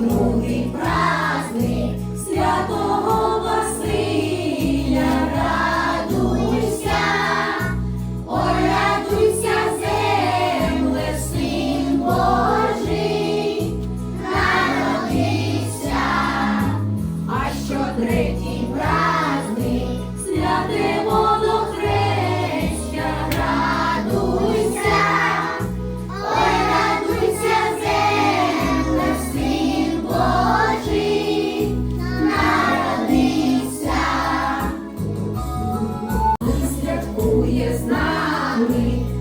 минулий праздник святого Василя радуйся, ой, радуйся, земле, син Божий, народився, а що третій. jest z nami.